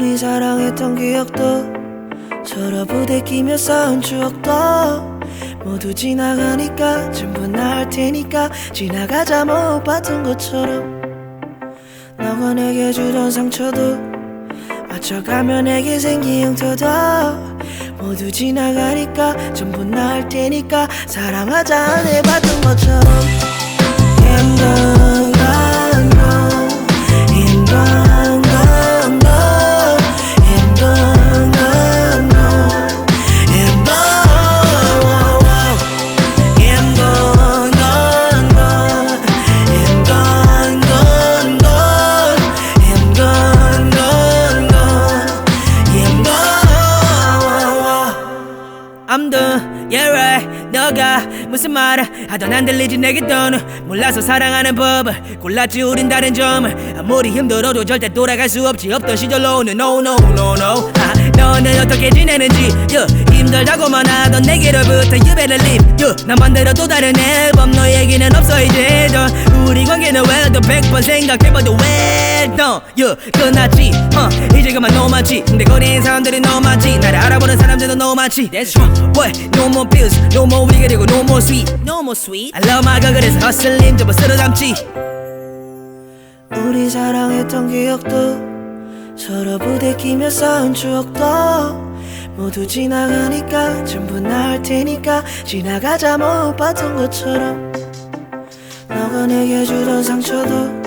우리 사랑했던 기억도 서로 부대끼며 쌓은 추억도 모두 지나가니까 전부 나을 테니까 지나가자 못 봤던 것처럼 너가 내게 주던 상처도 맞춰가며 내게 생긴 흉터도 모두 지나가니까 전부 나을 테니까 사랑하자 안 해봤던 것처럼 무슨 말을 하던 안 들리지 내게 또는. 몰라서 사랑하는 법을 골랐지 우린 다른 점을 아무리 힘들어도 절대 돌아갈 수 없지. 없던 시절로는 no no no no. 아, 너는 어떻게 지내는지. yeah, 힘들다고만 하던 내게로부터 yeah, 나만 들어 또 다른 앨범 너 얘기는 없어 이제 더 우리 관계는 왜또 100번 생각해봐도 왜또 yeah, 끝났지. uh, 이제 그만 너무 많지. 근데 거리엔 사람들이 너무 많지. 나를 알아보는 사람들도 너무 많지. That's true What? No more pills No more we 그리고 no more sweet. No more sweet. I love my girl 그래서 hustling 전부 쓸어 담지. 우리 사랑했던 기억도 서로 부대끼며 쌓은 추억도 모두 지나가니까 전부 나을 테니까 지나가자. 못 봤던 것처럼 너가 내게 주던 상처도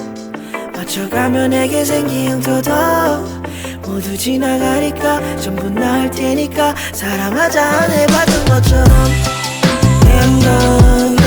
맞춰가며 내게 생긴 흉터도 모두 지나가니까 전부 나을 테니까 사랑하자. 안 해봤던 것처럼 힘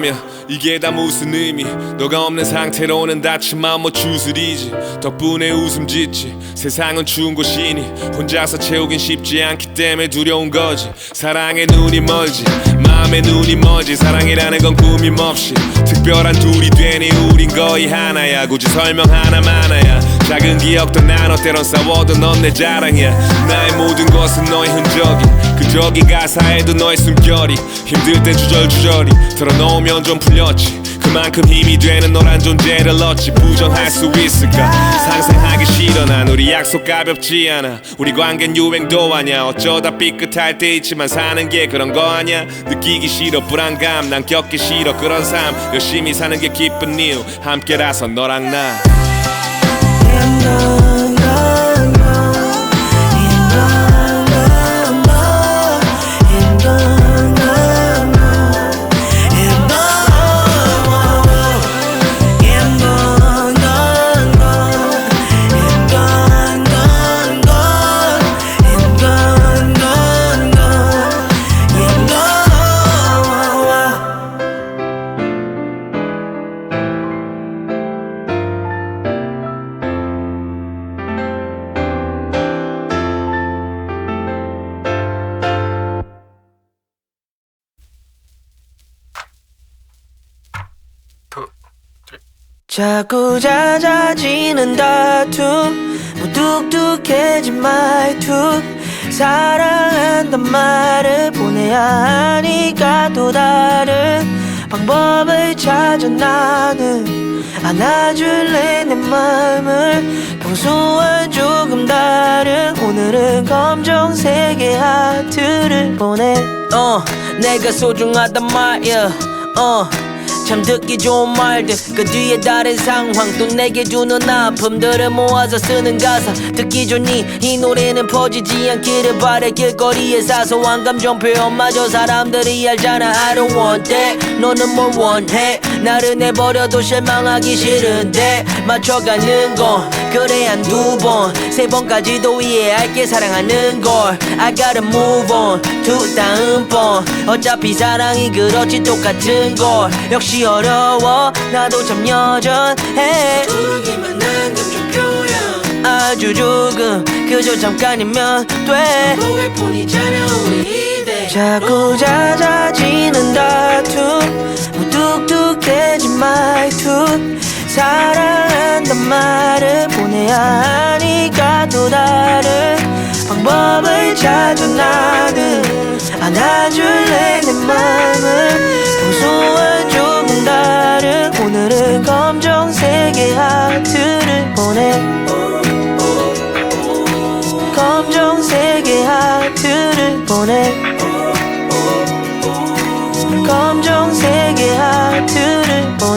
너 잃는다면 이게 다 무슨 의미? 너가 없는 상태로는 다친 마음 뭐 주술이지. 덕분에 웃음 짓지. 세상은 추운 곳이니 혼자서 채우긴 쉽지 않기 때문에 두려운 거지. 사랑의 눈이 멀지. 마음의 눈이 멀지. 사랑이라는 건 꾸밈 없이 특별한 둘이 되니 우린 거의 하나야. 굳이 설명 하나만아야 작은 기억도 나눠 때론 싸워도 넌 내 자랑이야. 나의 모든 것은 너의 흔적이. 그 적이 가사에도 너의 숨결이. 힘들 땐 주절주절이. 털어놓으면 좀 풀렸지. 그만큼 힘이 되는 너란 존재를 얻지. 부정할 수 있을까? 상상하기 싫어. 난 우리 약속 가볍지 않아. 우리 관계는 유행도 아냐 어쩌다 삐끗할 때 있지만 사는 게 그런 거 아냐 느끼기 싫어. 불안감. 난 겪기 싫어. 그런 삶. 열심히 사는 게 기쁜 이유. 함께라서 너랑 나 surrender 자꾸 잦아지는 다툼 무뚝뚝해진 말투 사랑한단 말을 보내야 하니까 또 다른 방법을 찾아 나는 안아줄래 내 맘을. 평소와 조금 다른 오늘은 검정색의 하트를 보내. 어 내가 소중하단 말이야. 어 참 듣기 좋은 말들. 그 뒤에 다른 상황 또 내게 주는 아픔들을 모아서 쓰는 가사. 듣기 좋니? 이 노래는 퍼지지 않기를 바래. 길거리의 사소한 감정 표현마저 사람들이 알잖아. I don't want that. 너는 뭘 원해? 나를 내버려도 실망하기 싫은데 맞춰가는 건 그래 한 두 번. 세 번까지도 이해할게 사랑하는 걸. I gotta move on to 다음 번. 어차피 사랑이 그렇지 똑같은 걸. 역시 어려워. 나도 참 여전해. 조금만 난 감정 표현. 아주 조금 그저 잠깐이면 돼. 보일 뿐이잖아 우리 이대. 자꾸 잦아지는 다툼. 말투 사랑한단 말을 보내야 하니까 또 다른 방법을 찾아 나는 안아줄래 내맘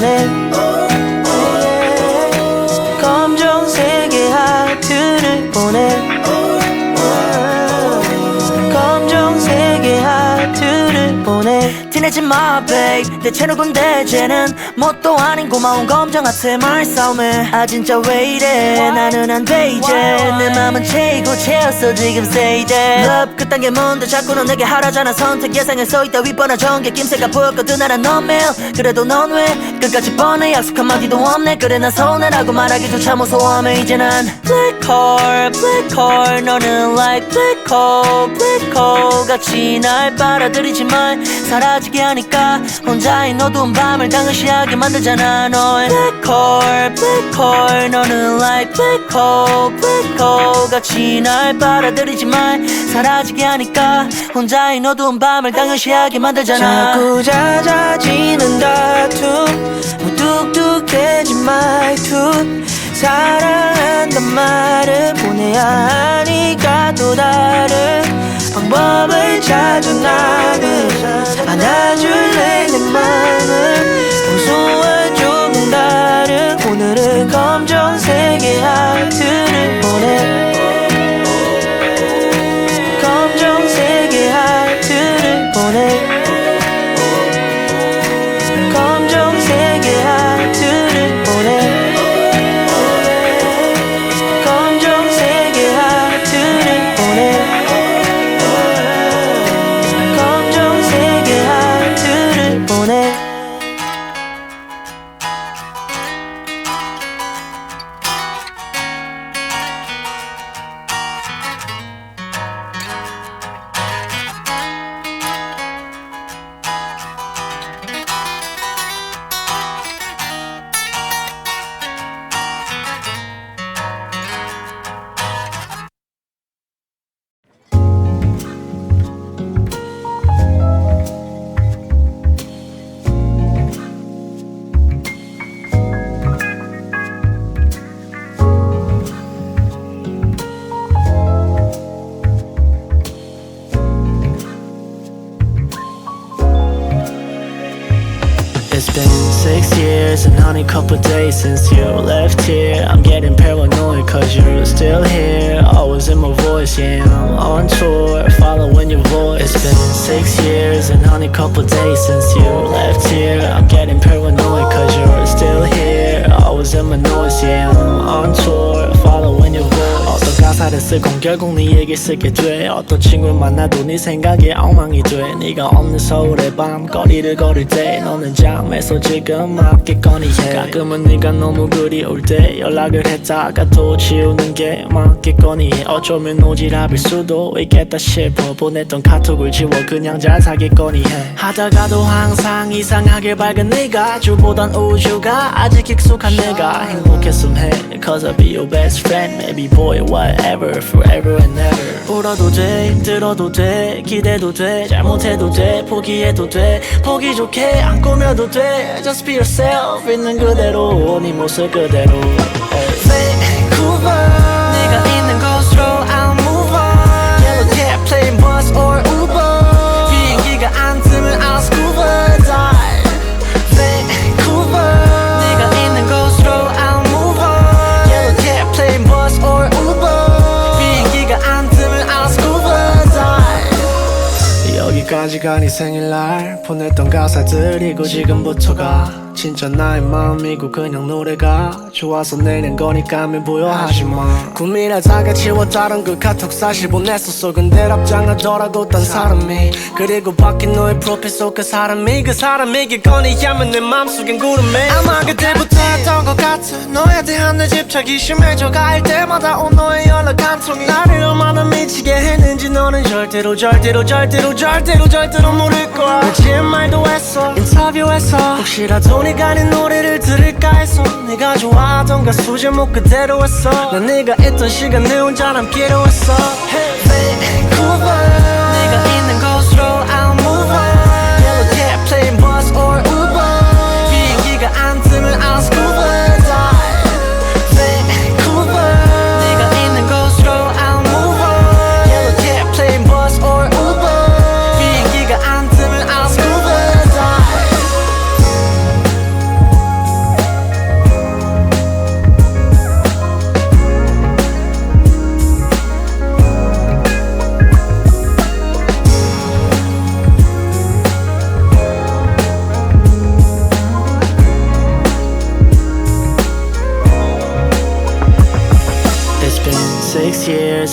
하 티내지 마 babe. 대체로 데 쟤는 뭣도 아닌 고마운 검정 하트 말싸움에. 아 진짜 왜 이래? 나는 안돼 이제. 내 맘은 채이고 채웠어 지금 say that love 그딴 게 뭔데 자꾸 넌 내게 하라잖아. 선택 예상에 써있다 윗번호 전개. 김새가 보였거든 나란 넌 매일. 그래도 넌 왜 끝까지 뻔해? 약속 한마디도 없네. 그래 난 서운해라고 말하기도 참 무서워하며 이제 난 black hole black hole. 너는 like black hole black hole. 같이 날 빨아들이지만 사라지게 하니까 혼자인 어두운 밤을 당연시하게 만들잖아. hole black hole 너는 like black hole 같이 날 빨아들이지만 사라지게 하니까 혼자인 어두운 밤을 당연시하게 만들잖아. 자꾸 잦아지는 다툼 무뚝뚝해진 말투 사랑한단 말을 보내야 하니까 또 다른 방법을 찾아 나는 years and only couple days since you left here. I'm getting paranoid cause you're still here. Always in my voice, yeah, I'm on tour. Following your voice It's been six years. And only couple days since you left here. I'm getting paranoid 가사를 쓰건 결국 네 얘기 쓰게 돼. 어떤 친구를 만나도 네 생각에 엉망이 돼. 네가 없는 서울의 밤 거리를 걸을 때 너는 잠에서 지금 맞겠거니. 해 가끔은 네가 너무 그리울 때 연락을 했다가 또 지우는 게 맞겠거니. 해 어쩌면 오지랖일 수도 있겠다 싶어. 보냈던 카톡을 지워 그냥 잘 사겠거니. 해 하다가도 항상 이상하게 밝은 네가 주보단 우주가 아직 익숙한 내가. 행복했음 해. Cause I'll be your best friend. Maybe boy whatever forever and ever. 울어도 돼 들어도 돼 기대도 돼 잘못해도 돼 포기해도 돼 보기 좋게 안 꾸며도 돼. Just be yourself 있는 그대로 네 모습 그대로. Vancouver 네 생일날 보냈던 가사들이고 지금부터가 진짜 나의 마음이고 그냥 노래가 좋아서 내는 거니까 미부여하지마. 고민하다가 지웠다던 그 카톡 사실 보냈었어. 근데 답장하더라고 딴 사람이. 그리고 바뀐 너의 프로필 속 그 사람이. 그 사람이겠거니 하면 내 맘속엔 구름이. 아마 그때부터였던 것 같아 너에 대한 내 집착이 심해져 갈 때마다 온 너의 연락 한 통이 나를 얼마나 미치게 했는지 너는 절대로 절대로 절대로 절대로 절대로 모를 거야. 내 말도 했어 했어. 인터뷰에서 혹시라도 네 가내 노래를 들을까 해서 네가 좋아하던 가수 제목 그대로 했어. 난 네가 있던 시간 내 혼자 남기로 했어. Vancouver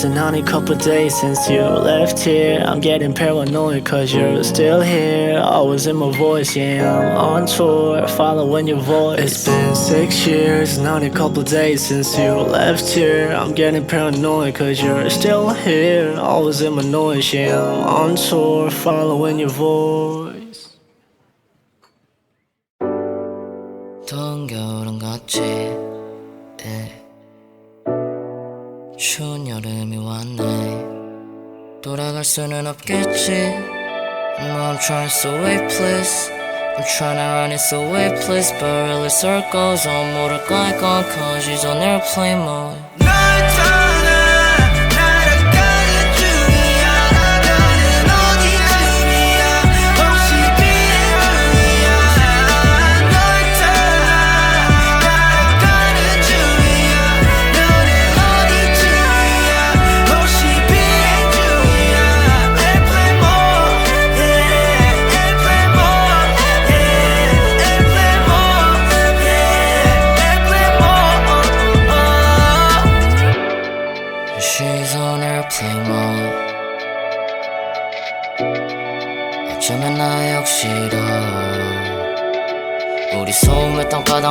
six years and only couple days since you left here. I'm getting paranoid cause you're still here. Always in my voice, yeah, I'm on tour, following your voice. It's been six years and only couple days since you left here. I'm getting paranoid cause you're still here. Always in my noise, yeah, I'm on tour, following your voice. 더운 겨울은 같지 예. 추운 여름이 왔네 돌아갈 수는 없겠지 No I'm trying so wait please I'm trying to run it so wait please But really circles on 모를까 이건 cause she's on airplane mode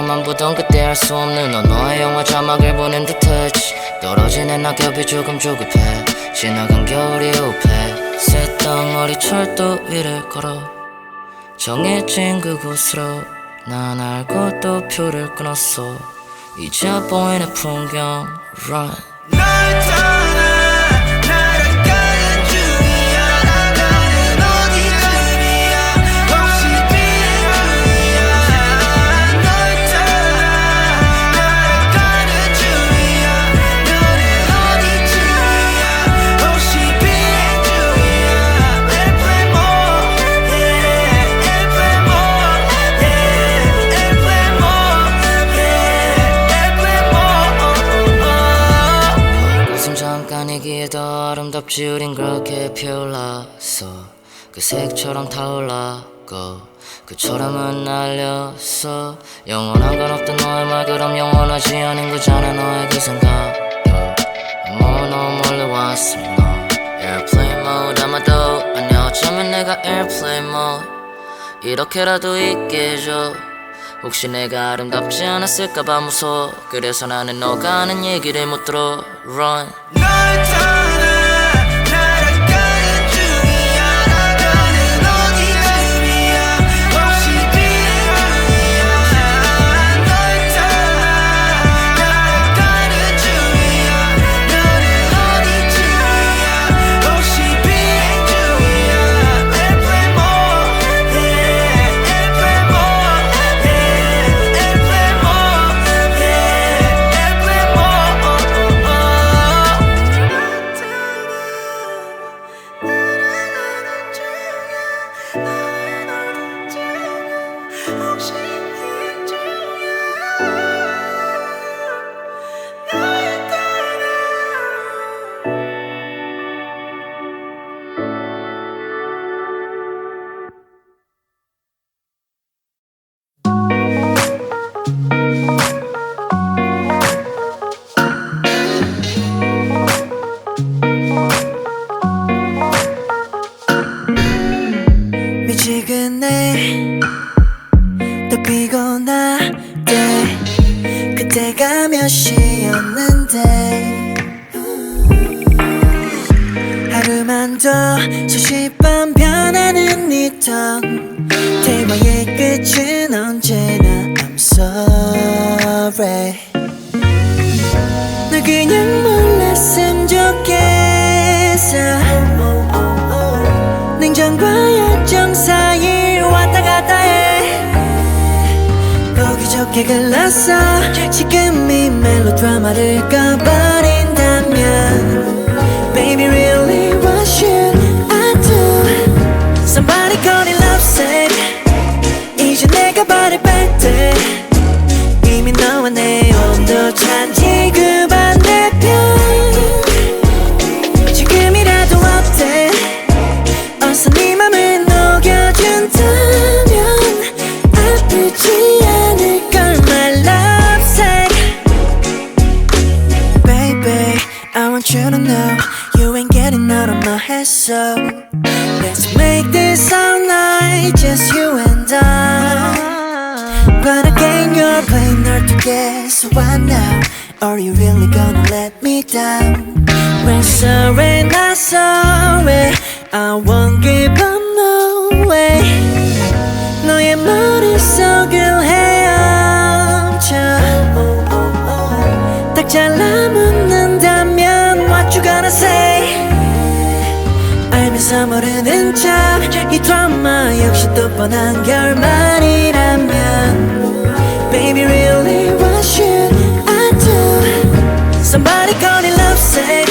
땅바닥만 보던 그때 알수 없는 언어의 영화 자막을 보는 듯했지 떨어지는 낙엽이 조금 조급해. 지나간 겨울이 우패. 새덩어리 철도 위를 걸어. 정해진 그곳으로 난 알고 또 표를 끊었어. 이제 보이는 풍경 Run 우린 그렇게 피어올랐어. 그 색처럼 타올랐고 그처럼은 날렸어. 영원한 건 없던 너의 말 그럼 영원하지 않은 거잖아 너의 그 생각 뭐 너무 멀리 왔어 너 Airplane mode 아마도 아니야 어쩌면 내가 Airplane mode 이렇게라도 있게 해줘. 혹시 내가 아름답지 않았을까봐 무서워. 그래서 나는 너가 하는 얘기를 못 들어. Run 대화의 끝은 언제나 I'm sorry. 널 그냥 몰랐음 좋겠어. 냉정과 열정 사이 왔다 갔다 해. 보기 좋게 갈랐어 지금 이 멜로드라마를 꺼버린다면 Baby really what should I do? Somebody call get So why now? Are you really gonna let me down? When sorry not sorry I won't give up no way 너의 머릿속을 헤엄쳐 딱 잘라붙는다면 What you gonna say 알면서 모르는 척이 드라마 역시 또 뻔한 결말이 Somebody call it lovesick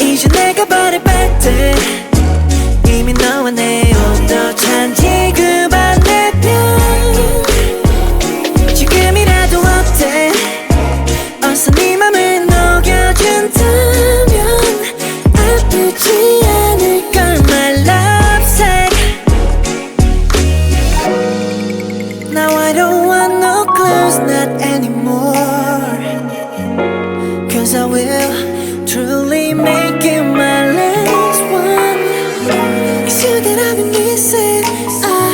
이제 내가 발을 뺄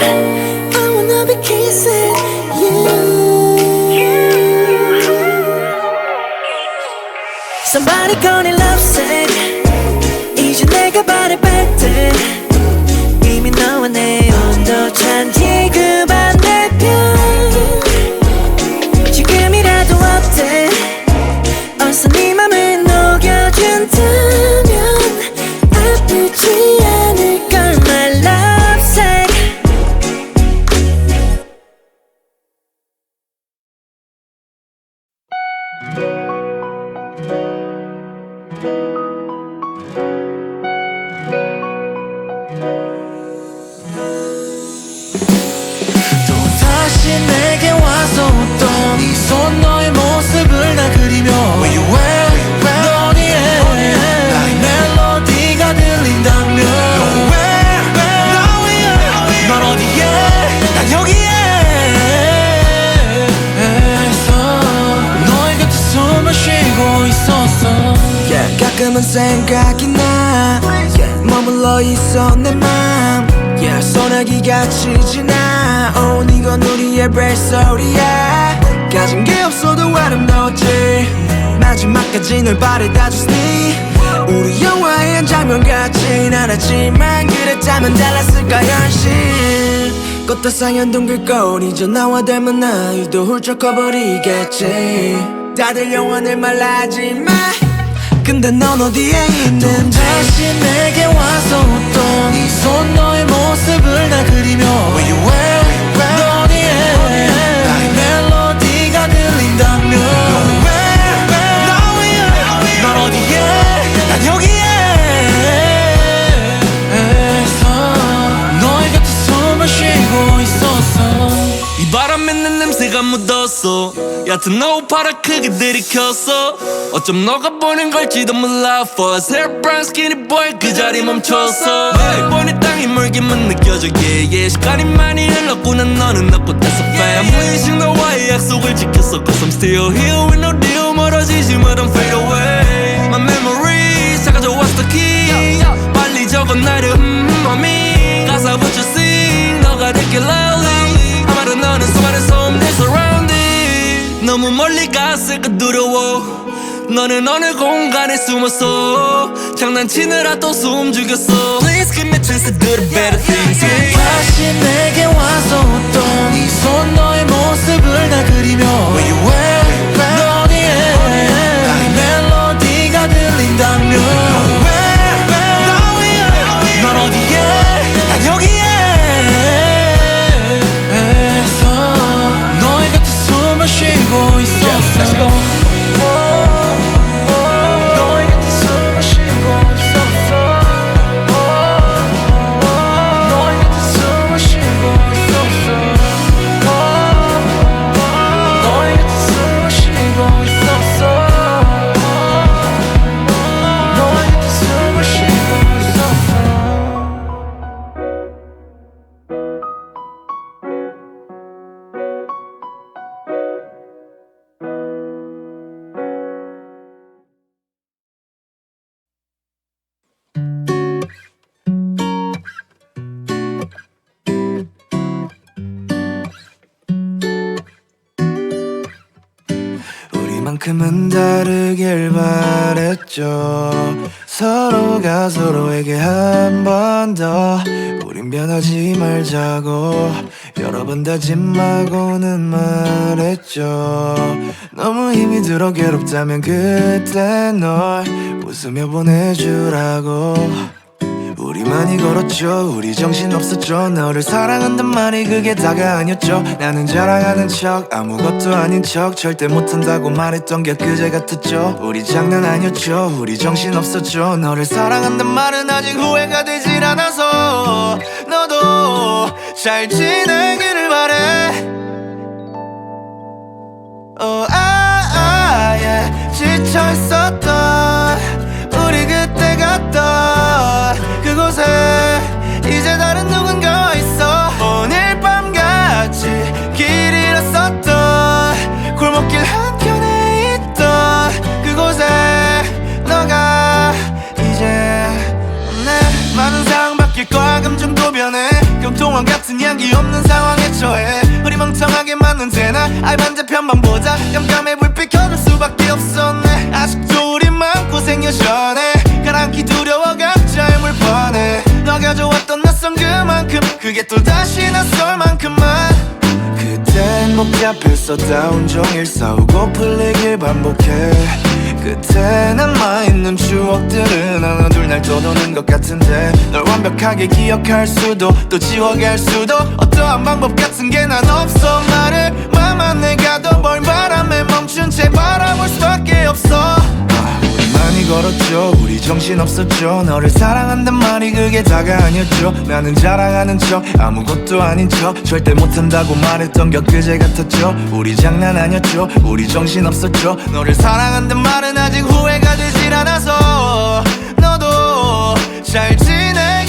I, wanna be kissing you. Somebody call it 가끔은 생각이 나. Yeah, 머물러 있어 내맘 yeah, 소나기가 치지 나. Oh, 이건 우리의 벨소리야. 가진 게 없어도 아름다웠지. 마지막까지 널 바래다 줬으니. 우리 영화의 한 장면 같진 않았지만 그랬다면 달랐을까 현실 꽃다 상연 둥글거리 저 나와 닮은 아이도 훌쩍 커버리겠지. 다들 영원을 말하지 마 근데 넌 어디에 있는지. 다시 내게 와서 웃던 이손 너의 모습을 나 그리며 내 냄새가 묻었어. 얕은 노파라 크게 들이켰어. 어쩜 너가 보낸 걸지도 몰라. For a sad brown skinny boy 그 자리 멈췄어. 뻔히 땅이 물기만 느껴져. Yeah, yeah. 시간이 많이 흘렀구나. 너는 없고됐어 fam. 무의식 너와의 약속을 지켰어. Cause I'm still here with no deal. 멀어지지 마. Don't fade away. My memories 다 가져왔어 key. 빨리 적어 나를 너무 멀리 갔을까 두려워 너는 어느 공간에 숨었어 장난치느라 또 숨 죽였어 Please give me a chance to do the better things yeah. 다시 내게 와서 웃던 이손 너의 모습을 나 그리며 Where you at? 너 어디에? 나의 멜로디가 들린다면 만큼은 다르길 바랬죠. 서로가 서로에게 한 번 더. 우린 변하지 말자고. 여러 번 다짐 하고는 말했죠. 너무 힘이 들어 괴롭다면 그때 널 웃으며 보내주라고 우리 많이 걸었죠. 우리 정신 없었죠. 너를 사랑한단 말이 그게 다가 아니었죠. 나는 자랑하는 척 아무것도 아닌 척 절대 못한다고 말했던 게 그제 같았죠. 우리 장난 아니었죠. 우리 정신 없었죠. 너를 사랑한단 말은 아직 후회가 되질 않아서 너도 잘 지내기를 바래. 어, 아, 아, 예. 지쳐 있었 같은 향기 없는 상황에 처해. 흐리멍텅하게 맞는 나 알반자 편만 보자. 깜깜해 불빛 켜줄 수밖에 없었네. 아직도 우리 마음 고생 여전해. 가랑키 두려워 각자의 물번에 너가 좋았던 낯선 그만큼 그게 또 다시 낯설 만큼만. 그땐 복잡했었다 온종일 싸우고 풀리길 반복해 끝에 남아있는 추억들은 하나 둘 날 떠도는 것 같은데 널 완벽하게 기억할 수도 또 지워갈 수도 어떠한 방법 같은 게 난 없어. 말을 맘만 내가도 벌 바람에 멈춘 채 바라볼 수밖에 없어 많이 걸었죠. 우리 정신 없었죠. 너를 사랑한단 말이 그게 다가 아니었죠. 나는 자랑하는 척 아무것도 아닌 척 절대 못한다고 말했던 게 그제 같았죠. 우리 장난 아니었죠. 우리 정신 없었죠. 너를 사랑한단 말은 아직 후회가 되질 않아서 너도 잘 지내